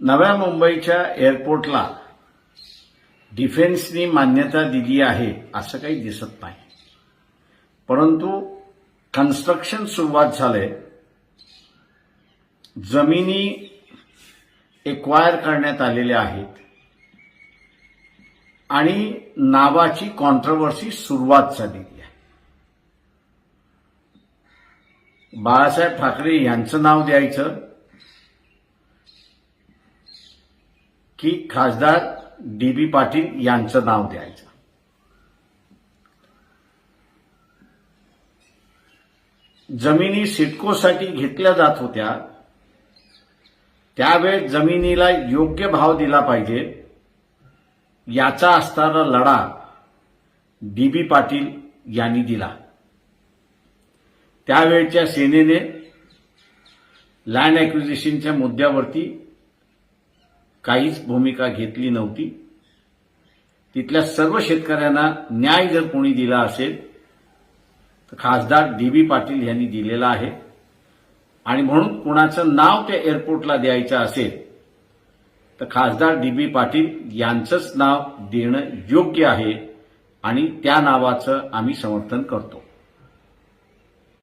नव्या मुंबईच्या एअरपोर्टला डिफेन्सनी मान्यता दिली आहे असं काही दिसत नाही. परंतु कन्स्ट्रक्शन सुरुवात झालंय जमिनी एक्वायर करण्यात आलेल्या आहेत. आणि नावाची कॉन्ट्रोवर्सी सुरुवात झालेली आहे. बाळासाहेब ठाकरे यांचं नाव द्यायचं की खासदार डी बी पाटील यांचं नाव द्यायचं. जमिनी सिडकोसाठी घेतल्या जात होत्या. त्यावेळेस जमिनीला योग्य भाव दिला पाहिजे. याचा असणारा लढा डी बी पाटील यांनी दिला. त्यावेळच्या सेनेने लँड ॲक्विजिशनच्या मुद्द्यावरती काहीच भूमिका घेतली नव्हती. तिथल्या सर्व शेतकऱ्यांना न्याय जर कोणी दिला असेल तर खासदार डी बी पाटील यांनी दिलेला आहे. आणि म्हणून कुणाचं नाव त्या एअरपोर्टला द्यायचं असेल तर खासदार डी बी पाटील यांचंच नाव देणं योग्य आहे आणि त्या नावाचं आम्ही समर्थन करतो.